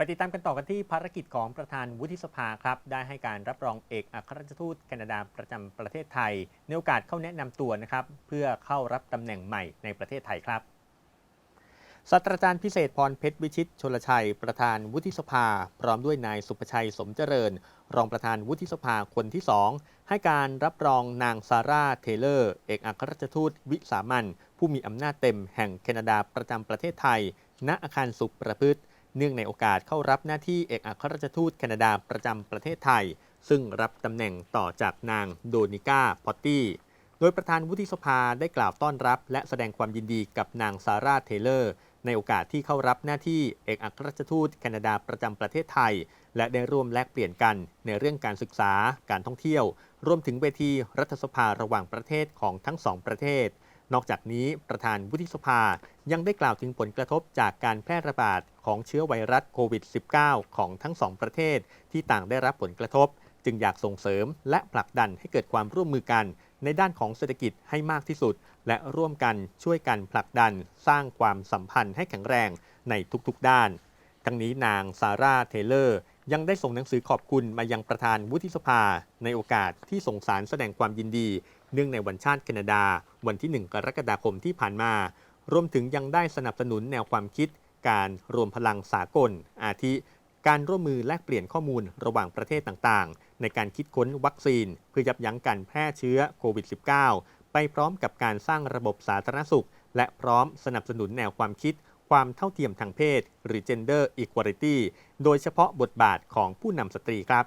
ไปติดตามกันต่อกันที่ภารกิจของประธานวุฒิสภาครับ ได้ให้การรับรองเอกอัครราชทูตแคนาดาประจำประเทศไทยในโอกาสเข้าแนะนำตัวนะครับ เพื่อเข้ารับตำแหน่งใหม่ในประเทศไทยครับศาสตราจารย์พิเศษพรเพชรวิชิตชลชัย ประธานวุฒิสภา พร้อมด้วยนายสุภชัยสมเจริญ รองประธานวุฒิสภาคนที่สองให้การรับรองนางซาร่าเทเลอร์ เอกอัครราชทูตวิสามันผู้มีอำนาจเต็มแห่งแคนาดาประจำประเทศไทย ณอาคารสุขประพฤติ เนื่องในโอกาสเข้ารับหน้าที่เอกอัครราชทูตแคนาดาประจำประเทศไทย ซึ่งรับตำแหน่งต่อจากนางโดนิก้าพอตตี้ โดยประธานวุฒิสภาได้กล่าวต้อนรับ และแสดงความยินดีกับนางซาร่าเทเลอร์ ในโอกาสที่เข้ารับหน้าที่เอกอัครราชทูตแคนาดาประจำประเทศไทย และได้ร่วมแลกเปลี่ยนกันในเรื่องการศึกษา การท่องเที่ยว รวมถึงเวทีรัฐสภาระหว่างประเทศของทั้งสองประเทศ นอกจากนี้ประธานวุฒิสภายังได้กล่าวถึงผลกระทบจากการแพร่ระบาดของเชื้อไวรัสโควิด -19 ของทั้งสองประเทศ ที่ต่างได้รับผลกระทบ จึงอยากส่งเสริมและผลักดันให้เกิดความร่วมมือกัน ในด้านของเศรษฐกิจให้มากที่สุด และร่วมกันช่วยกันผลักดัน สร้างความสัมพันธ์ให้แข็งแรงในทุกๆด้าน ทั้งนี้นางซาร่าเทเลอร์ยังได้ส่งหนังสือขอบคุณมายังประธานวุฒิสภา ในโอกาสที่ส่งสารแสดงความยินดี เนื่องในวันชาติแคนาดา วันที่ 1 กรกฎาคมที่ผ่านมา รวมถึงยังได้สนับสนุนแนวความคิด การรวมพลังสากล อาทิ การร่วมมือแลกเปลี่ยนข้อมูลระหว่างประเทศต่างๆ ในการคิดค้นวัคซีน เพื่อยับยั้งการแพร่เชื้อโควิด -19 ไปพร้อมกับการสร้างระบบสาธารณสุข และพร้อมสนับสนุนแนวความคิด ความเท่าเทียมทางเพศ หรือ gender equality โดยเฉพาะบทบาทของผู้นำสตรีครับ